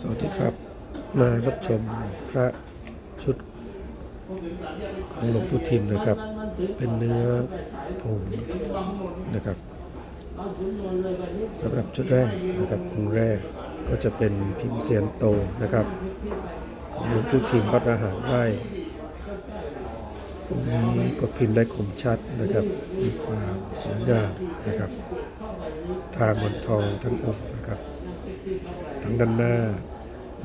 สวัสดีครับ มารับชมพระชุดของหลวงปู่ทิมนะครับ เป็นเนื้อผงนะครับสำหรับชุดแรกนะครับองค์แรกก็จะเป็นพิมพ์เสียนโตนะครับหลวงปู่ทิมวัดอาหารไร่องค์นี้ก็พิมพ์ได้คมชัดนะครับมีความสวยงามนะครับทาบนทองทั้งองค์นะครับ ทั้งด้านหน้า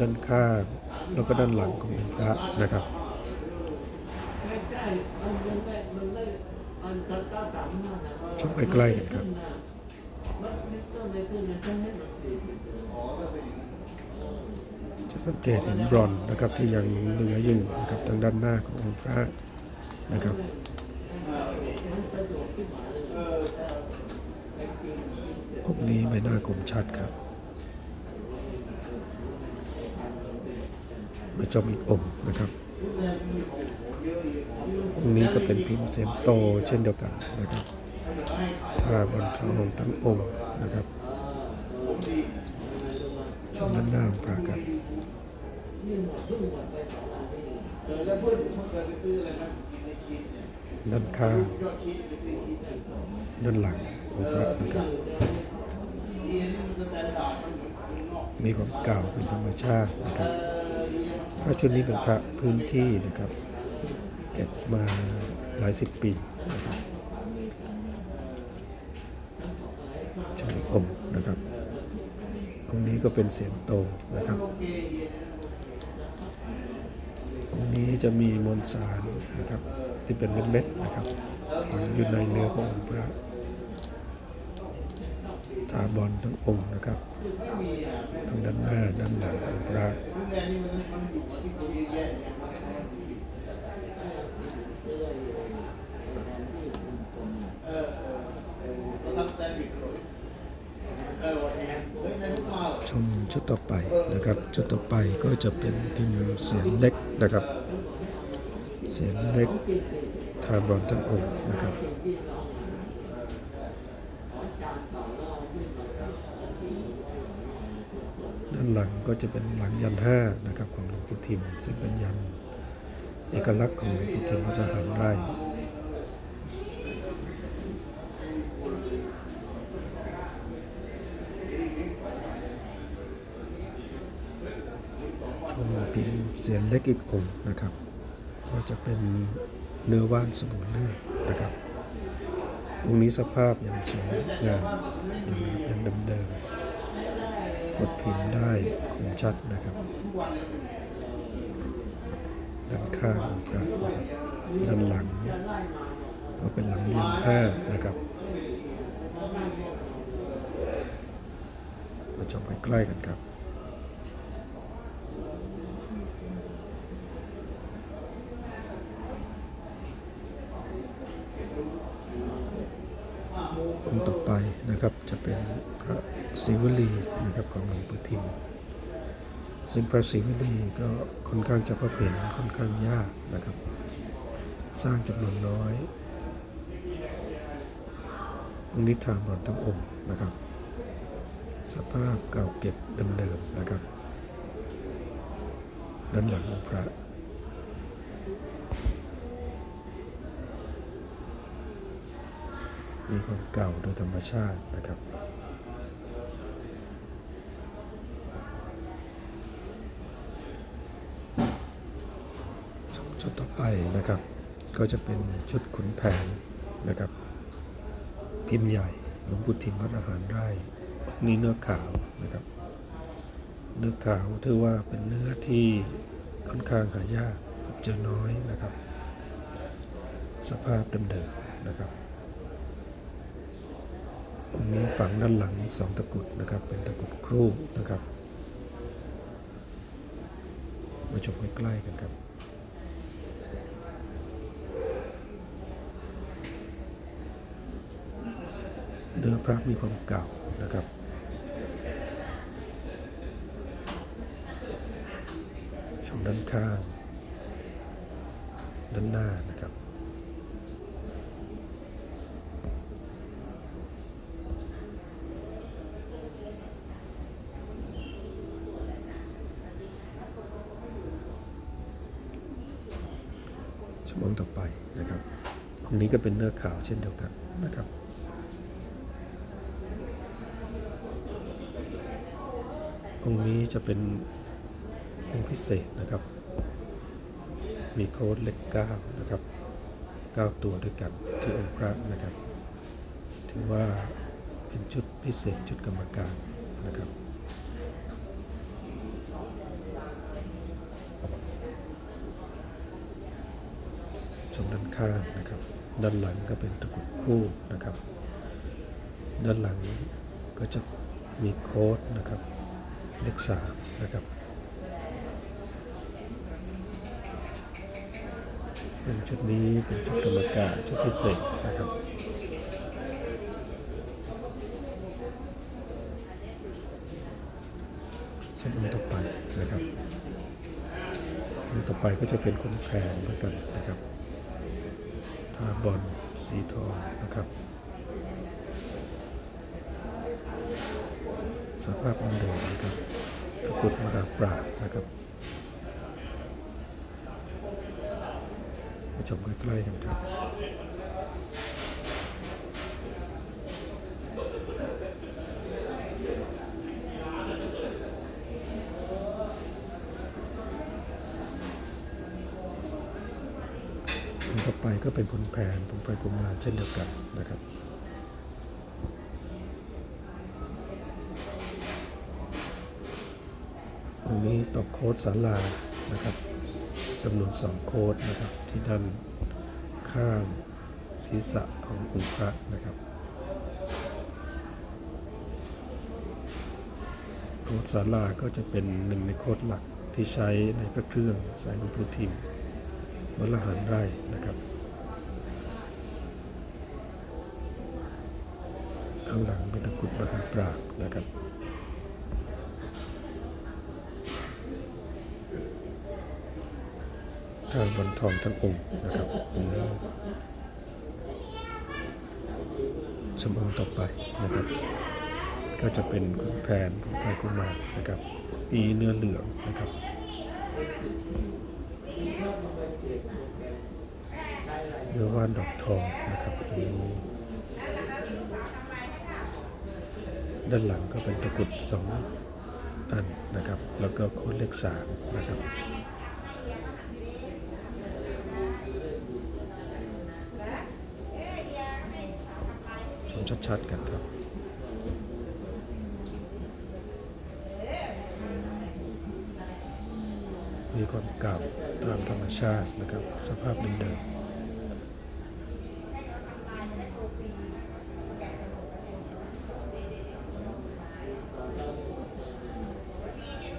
ด้านข้างแล้วก็ด้านหลังของพระนะครับชมใกล้ๆกันครับจะสังเกตเห็นบรอนนะครับที่ยังเหลืออยู่นะครับทางด้านหน้าขององค์พระนะครับองค์นี้ใบหน้าคมชัดครับ มาชมอีกองค์นะครับองค์นี้ก็เป็นพิมพ์เสียงโตเช่นเดียวกันนะครับทาบนทองทั้งองค์นะครับชมด้านหน้าของพระครับด้านข้างด้านหลังของพระนะครับมีความเก่าเป็นธรรมชาตินะครับ พระชุดนี้เป็นพระพื้นที่นะครับเก็บมาหลายสิบปีนะครับชมอีกองค์นะครับองค์นี้ก็เป็นเสียงโตนะครับ องค์นี้จะมีมวลสารนะครับที่เป็นเม็ดๆนะครับฝังอยู่ในเนื้อขององค์พระ ทาบอลทั้งองค์นะครับทั้งด้านหน้าด้านหลังของพระชมชุดต่อไปนะครับ ชุดต่อไปก็จะเป็นพิมพ์เสียงเล็กนะครับ เสียงเล็กทาบอลทั้งองค์นะครับ ด้านหลังก็จะเป็นหลังยันห้านะครับของหลวงปู่ทิมซึ่งเป็นยันเอกลักษณ์ของหลวงปู่ทิมวัดอาหารไร่ชมพิมพ์เสียนเล็กอีกองค์นะครับ ก็จะเป็นเนื้อว่านสมุนเลือดนะครับ องค์นี้สภาพยังสวยงามยังเดิมๆกดพิมพ์ได้คมชัดนะครับด้านข้างพระนะครับด้านหลัง ก็เป็นหลังเรียนห้านะครับมาชมใกล้ๆกันครับ องค์ต่อไป นะครับ จะเป็นพระศิวลีนะครับของหลวงปู่ทิมซึ่งพระศิวลีก็ค่อนข้างจะพระเห็นค่อนข้างยากนะครับ สร้างจำนวนน้อยองค์นี้ทางบอลทั้งองค์นะครับ สภาพเก่าเก็บเดิมๆนะครับ ด้านหลังองค์พระ มีความเก่าโดยธรรมชาตินะครับชุดต่อไปนะครับ ก็จะเป็นชุดขุนแผนนะครับ พิมพ์ใหญ่หลวงปู่ทิมวัดอาหารไร่องนี้เนื้อขาวนะครับ เนื้อขาวถือว่าเป็นเนื้อที่ค่อนข้างหายากพบเจอน้อยนะครับ สภาพเดิมๆนะครับ องนี้ฝังด้านหลังสองตะกุดนะครับ เป็นตะกุดครูนะครับ มาชมใกล้ๆกันครับเนื้อพระมีความเก่านะครับชมด้านข้าง ด้านหน้านะครับ ชั่วโมง ต่อไปนะครับองนี้ก็เป็นเนื้อข่าวเช่นเดียวกันนะครับองค์นี้จะเป็นองค์พิเศษนะครับ มีโค้ดเลขเก้านะครับเก้าตัวด้วยกันที่องค์พระนะครับ ถือว่าเป็นชุดพิเศษชุดกรรมการนะครับ มด้านข้างนะครับ ด้านหลังก็เป็นตะกุดคู่นะครับ ด้านหลังก็จะมีโค้ดนะครับเลขสามนะครับซึ่งชุดนี้เป็นชุดกรรมการชุดพิเศษนะครับส่วนองค์ต่อไปนะครับองค์ต่อไปก็จะเป็นคนแผนเหมือนกันนะครับ ทาบอลสีทองนะครับ สภาพอันเดิมนะครับตะกุดมหาปราบนะครับมาชมใกล้ๆกันครับ อันต่อ ไปก็เป็นคนแผนผมไปกุมาเช่นเดียวกันนะครับอันนี้ตอกโค้ดสาลานะครับจำนวนสองโค้ดนะครับที่ด้านข้างศีรษะขององค์พระนะครับโค้ดสาลาก็จะเป็นหนึ่งในโค้ดหลักที่ใช้ในพระเครื่องสายหลวงพุทิม วัดละหารไร่นะครับข้างหลังเป็นตะกุดมหาปราบนะครับทางบนทองทั้งองค์นะครับองค์นี้สมองต่อไปนะครับ ก็จะเป็นคุณแผนผมไปกุมารนะครับ อีเนื้อเหลืองนะครับ เนื้อว่านดอกทองนะครับอันนี้ด้านหลังก็เป็นตะกุดสองอันนะครับ แล้วก็โค้ดเลขสามนะครับชมชัดๆกันครับ ความเก่าตามธรรมชาตินะครับ สภาพเดิมๆ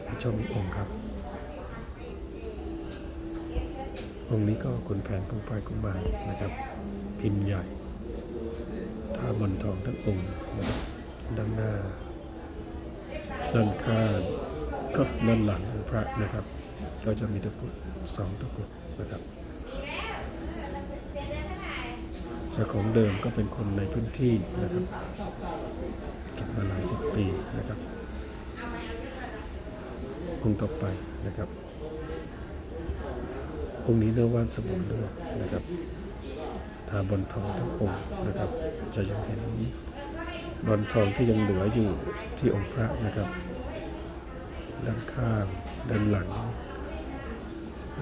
มชมอีกองค์ครับ องค์นี้ก็ขุนแผนของปลายกุมารนะครับ พิมพ์ใหญ่ท่าบนทองทั้งองค์นะครับด้านหน้าด้านข้างก็ด้านหลังของพระนะครับ ก็จะมีตะกุดสองตะกุดนะครับเจ้าของเดิมก็เป็นคนในพื้นที่นะครับเก็บมาหลายสิบปีนะครับองค์ต่อไปนะครับองค์นี้เนื้อว่านสมุนเลือดนะครับทาบนทองทั้งองค์นะครับ จะยังเห็นบอลทองที่ยังเหลืออยู่ที่องค์พระนะครับ ด้านข้างด้านหลัง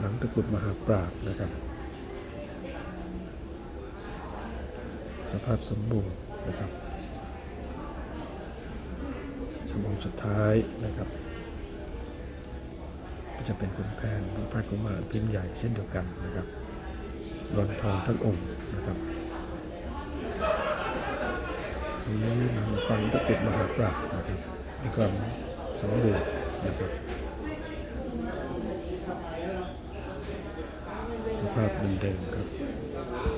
หลังตะกุดมหาปราบนะครับ สภาพสมบูรณ์นะครับชั่วโมงสุดท้ายนะครับ ก็จะเป็นคุณแผนพระกุมารพิมพ์ใหญ่เช่นเดียวกันนะครับรอนทองทั้งองค์นะครับตรงนี้นำฟังตะกุดมหาปราบนะครับมีความสมบูรณ์นะครับ สภ